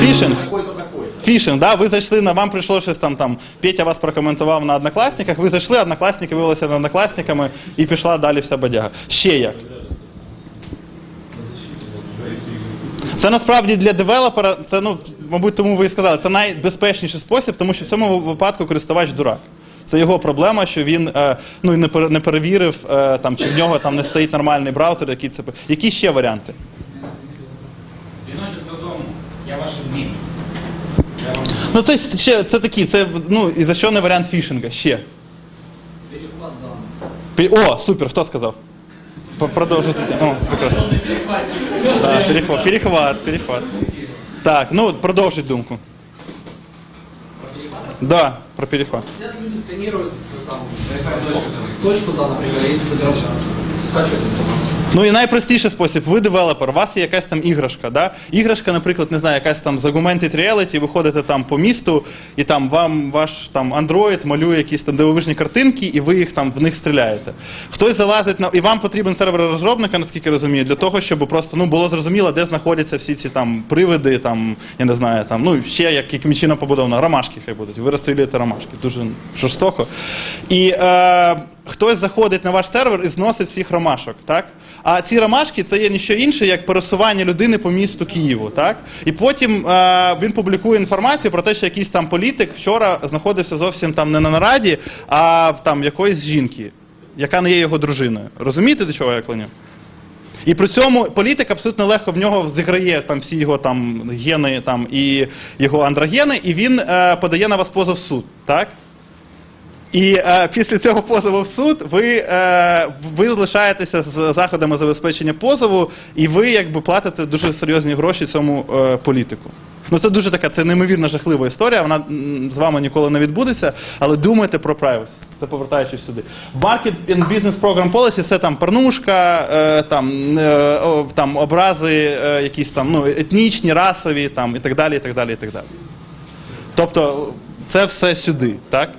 Фішинг. Фішинг, да, ви зайшли на вам прийшло щось там, там Петя вас прокоментував на однокласниках, ви зайшли, однокласники виявилися не однокласниками і пішла далі вся бодяга. Ще як? Це насправді для девелопера, це ну, мабуть, тому ви і сказали, це найбезпечніший спосіб, тому що в цьому випадку користувач дурак. Це його проблема, що він е, ну, не перевірив, е, там, чи в нього там не стоїть нормальний браузер, який це. Які ще варіанти? Дзвіночок додому. Я ваш адмін. Я вам Ну це ще це такі, це ну і за що не варіант фішинга? Ще. Перехват данных. Пі- О, супер, хто сказав? П- Продовжуйте. О, прекрасно. Да, перехват, перехват, перехват. Так, ну продовжуй думку. Да, про перехват. Сейчас люди сканируют э, там точку, да, например, и дальше скачивают информацию. Ну і найпростіший спосіб, ви девелопер, у вас є якась там іграшка, да? Іграшка, наприклад, не знаю, якась там з augmented reality, ви ходите там по місту, і там вам ваш там Android малює якісь там дивовижні картинки, і ви їх там в них стріляєте. Хтось залазить на і вам потрібен сервер розробника, наскільки розумію, для того, щоб просто ну було зрозуміло, де знаходяться всі ці там привиди, там я не знаю, там ну ще як яким чином побудовано, ромашки хай будуть. Ви розстрілюєте ромашки, дуже жорстоко. І е, хтось заходить на ваш сервер і зносить всіх ромашок, так? А ці ромашки це є ніщо інше, як пересування людини по місту Києву, так? І потім е, він публікує інформацію про те, що якийсь там політик вчора знаходився зовсім там не на нараді, а там якоїсь жінки, яка не є його дружиною. Розумієте, до чого я клоню? І при цьому політик абсолютно легко в нього зіграє там всі його там гени там і його андрогени, і він е, подає на вас позов в суд, так? І е, після цього позову в суд ви, е, ви залишаєтеся з заходами забезпечення позову, і ви якби платите дуже серйозні гроші цьому е, політику. Ну це дуже така, це неймовірно жахлива історія. Вона з вами ніколи не відбудеться, але думайте про privacy. Це повертаючись сюди. Market and Business Program Policy це там порнушка, е, там, е, о, там образи, е, якісь там ну, етнічні, расові, там і так далі, і так далі, і так далі. Тобто це все сюди, так?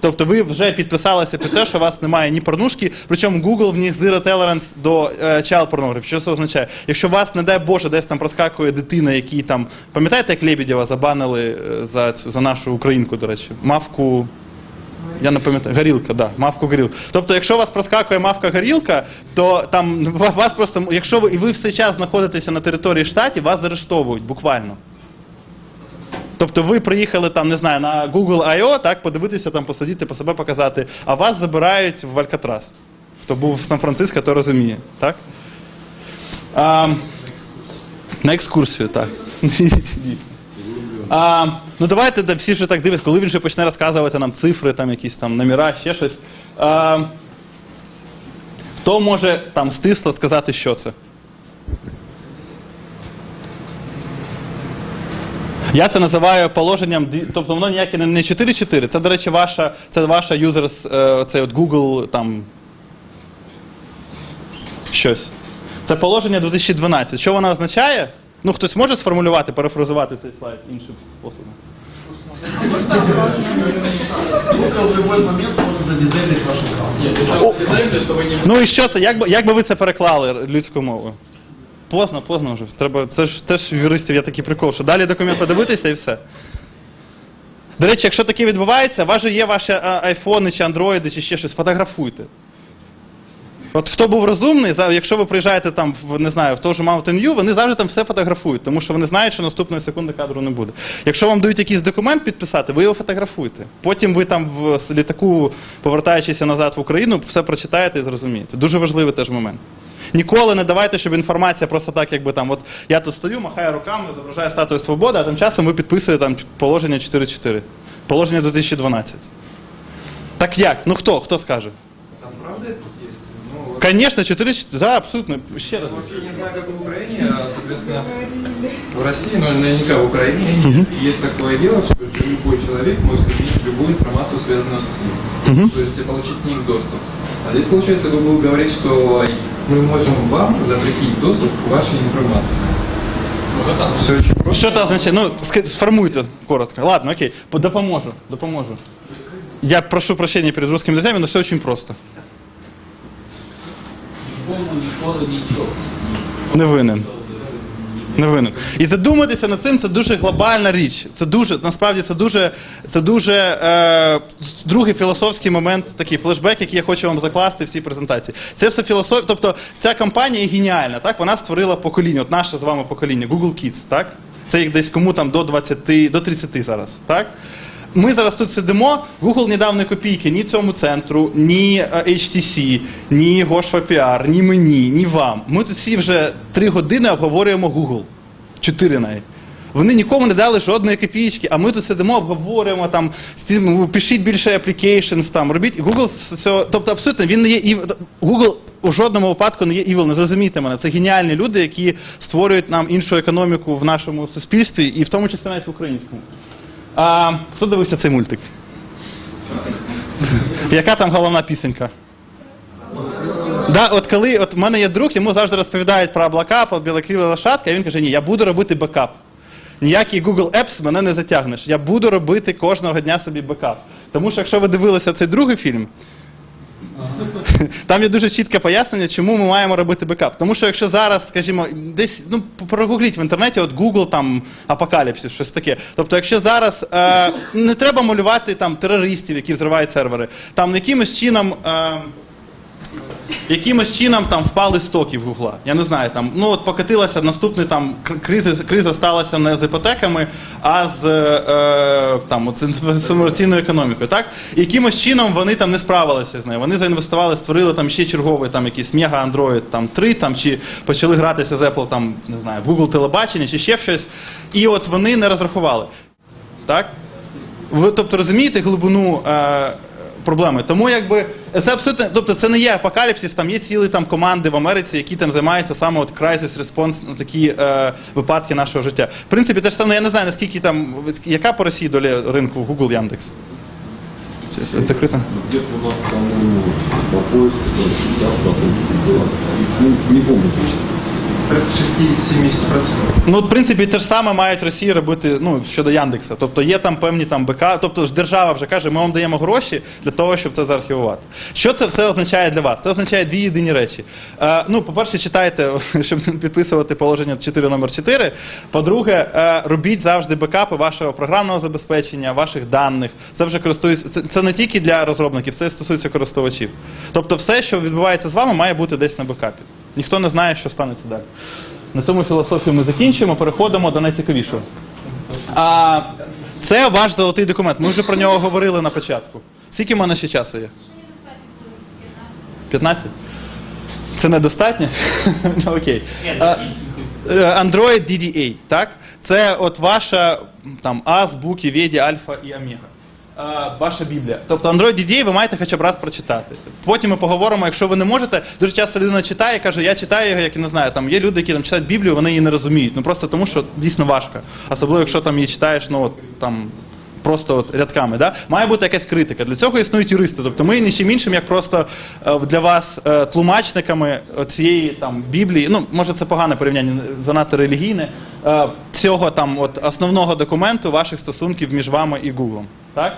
Тобто ви вже підписалися під те, що у вас немає ні порнушки, причому Google в них zero tolerance до е, child pornography. Що це означає? Якщо у вас, не дай Боже, десь там проскакує дитина, який там, пам'ятаєте, як Лебедєва забанили е, за цю за нашу українку, до речі, мавку. Я не пам'ятаю, горілка, да, мавку горілку. Тобто, якщо у вас проскакує мавка горілка, то там ва- вас просто, якщо ви і ви все час знаходитеся на території штатів, вас заарештовують буквально. Тобто ви приїхали там, не знаю, на Google I.O., так, подивитися, там, посидіти, по себе показати, а вас забирають в Алькатрас. Хто був в Сан-Франциско, то розуміє, так? А, на екскурсію, так. А, ну давайте да, всі вже так дивляться, коли він вже почне розказувати нам цифри, там якісь там номера, ще щось. А, хто може там стисло сказати, що це? Я це називаю положенням, тобто воно ніяке не- не 4.4, це, до речі, ваша, це ваша юзерс, е, цей от Google там щось. Це положення 2012. Що воно означає? Ну, хтось може сформулювати, перефразувати цей слайд іншим способом? Google в момент ваш аккаунт. Ну і що це? Як би, як би ви це переклали людською мовою? Поздно, поздно вже. Треба, це ж теж юристів є такий прикол, що далі документ подивитися і все. До речі, якщо таке відбувається, у вас же є ваші айфони чи андроїди, чи ще щось, фотографуйте. От хто був розумний, якщо ви приїжджаєте там, не знаю, в той же Mountain View, вони завжди там все фотографують, тому що вони знають, що наступної секунди кадру не буде. Якщо вам дають якийсь документ підписати, ви його фотографуєте. Потім ви там в літаку, повертаючися назад в Україну, все прочитаєте і зрозумієте. Дуже важливий теж момент. Ніколи не давайте, щоб інформація просто так, якби там, от я тут стою, махаю руками, зображаю статую свободи, а тим часом ви підписуєте там положення 4.4. Положення 2012. Так як? Ну хто? Хто скаже? Там правда Конечно, 4, да, абсолютно. Ще раз. вообще не знаю, как в Украине, а, соответственно, в России, но наверняка в Украине есть такое дело, что любой человек может изменить любую информацию, связанную с ним. Мгм. То есть получить к ним доступ. А здесь, получается, Google говорит, что мы можем вам запретить доступ к вашей информации. Вот это Все очень просто. Що це означає? Ну, ска- сформуйте коротко. Ладно, окей. По- Допоможу, допоможу. Я прошу прощения перед русскими друзьями, но все очень просто. Нікому ніколи нічого. Не винен. Не винен. І задуматися над цим це дуже глобальна річ. Це дуже, насправді, це дуже, це дуже е, другий філософський момент, такий флешбек, який я хочу вам закласти в цій презентації. Це все філософія. Тобто ця компанія геніальна, так? Вона створила покоління, от наше з вами покоління, Google Kids, так? Це їх десь кому там до 20, до 30 зараз, так? Ми зараз тут сидимо, Google не дав ні копійки ні цьому центру, ні е, HTC, ні GoshVPR, ні мені, ні вам. Ми тут всі вже три години обговорюємо Google. Чотири навіть. Вони нікому не дали жодної копійки, а ми тут сидимо, обговорюємо там, цим, пишіть більше applications, там, робіть. Google цього, тобто абсолютно він не є Google у жодному випадку не є evil, не зрозумійте мене. Це геніальні люди, які створюють нам іншу економіку в нашому суспільстві, і в тому числі навіть в українському. А, хто дивився цей мультик? Яка там головна пісенька? Да, от коли от в мене є друг, йому завжди розповідають про облака, про білокріві лошадки, а він каже: ні, я буду робити бекап. Ніякий Google Apps мене не затягнеш. Я буду робити кожного дня собі бекап. Тому що якщо ви дивилися цей другий фільм, там є дуже чітке пояснення, чому ми маємо робити бекап. Тому що якщо зараз, скажімо, десь ну прогугліть в інтернеті, от Google там апокаліпсис, щось таке. Тобто, якщо зараз е, не треба малювати там терористів, які взривають сервери, там якимось чином. Е, якимось чином там впали стоки в Гугла. Я не знаю, там, ну от покатилася наступний там криза, криза сталася не з іпотеками, а з е, там, от, з інформаційною економікою. Так? Якимось чином вони там не справилися з нею. Вони заінвестували, створили там ще черговий там якийсь мега Android там 3, там, чи почали гратися з Apple там, не знаю, Google телебачення чи ще щось. І от вони не розрахували. Так? Ви тобто розумієте глибину е, проблеми. Тому якби це абсолютно, тобто це не є апокаліпсис, там є цілі там команди в Америці, які там займаються саме от crisis response на такі е, випадки нашого життя. В принципі, те ж саме, я не знаю наскільки там яка по Росії доля ринку Google Яндекс. Це, закрито. Где-то у нас, по-моему, по поиску да, процентов было. Ну, не помню точно. 60-70%. Ну, в принципі, те ж саме мають Росії робити ну, щодо Яндекса. Тобто є там певні там БК, тобто ж держава вже каже, ми вам даємо гроші для того, щоб це заархівувати. Що це все означає для вас? Це означає дві єдині речі. Е, ну, по-перше, читайте, щоб підписувати положення 4 номер 4. По-друге, е, робіть завжди бекапи вашого програмного забезпечення, ваших даних. Це вже користується. Це, це не тільки для розробників, це стосується користувачів. Тобто, все, що відбувається з вами, має бути десь на бекапі. Ніхто не знає, що станеться далі. На цьому філософію ми закінчимо, переходимо до найцікавішого. А, це ваш золотий документ. Ми вже про нього говорили на початку. Скільки в мене ще часу є? 15? Це недостатньо? Ну, Окей. Е, Android DDA, так? Це от ваша там А, Буки, Веді, Альфа і Омега. А, Ваша Біблія. Тобто Android DDA ви маєте хоча б раз прочитати. Потім ми поговоримо, якщо ви не можете. Дуже часто людина читає і каже, я читаю його, як і не знаю. Там є люди, які там читають Біблію, вони її не розуміють. Ну просто тому, що дійсно важко. Особливо, якщо там її читаєш, ну от там. Просто от рядками, да? має бути якась критика. Для цього існують юристи. Тобто ми нічим іншим, як просто е, для вас е, тлумачниками цієї там Біблії. Ну може це погане порівняння, занадто релігійне. е, цього там от основного документу ваших стосунків між вами і Google. Так?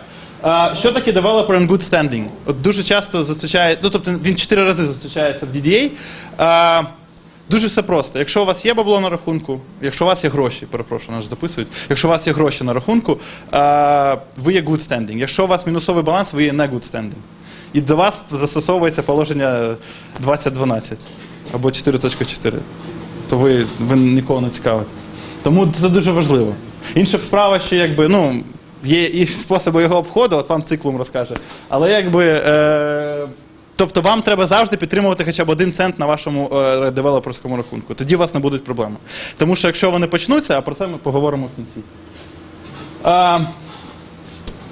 Що таке developer in good standing? От дуже часто зустрічає, ну тобто він чотири рази зустрічається в DDA. Дуже все просто. Якщо у вас є бабло на рахунку, якщо у вас є гроші, перепрошую, нас записують. Якщо у вас є гроші на рахунку, ви є good standing. Якщо у вас мінусовий баланс, ви є не good standing. І до вас застосовується положення 2012 або 4.4. То ви, ви нікого не цікавите. Тому це дуже важливо. Інша справа, що якби, ну, є і способи його обходу, от вам циклум розкаже. Але якби. Е, Тобто вам треба завжди підтримувати хоча б один цент на вашому е, девелоперському рахунку. Тоді у вас не будуть проблеми. Тому що якщо вони почнуться, а про це ми поговоримо в кінці. А,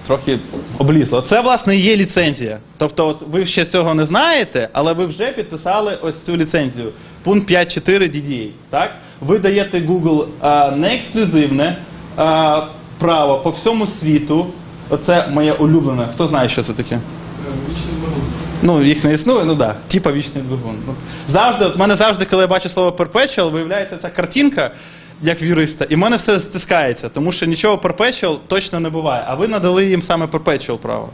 трохи облізло. Це, власне, є ліцензія. Тобто, от ви ще цього не знаєте, але ви вже підписали ось цю ліцензію. Пункт 5.4 DDA. Так? Ви даєте Google а, не ексклюзивне а, право по всьому світу. Оце моє улюблене. Хто знає, що це таке? Ну, їх не існує, ну да, типа вічний двигун. Ну, завжди, от мене завжди, коли я бачу слово perpetual, виявляється ця картинка, як в юриста, і в мене все стискається, тому що нічого perpetual точно не буває. А ви надали їм саме perpetual право.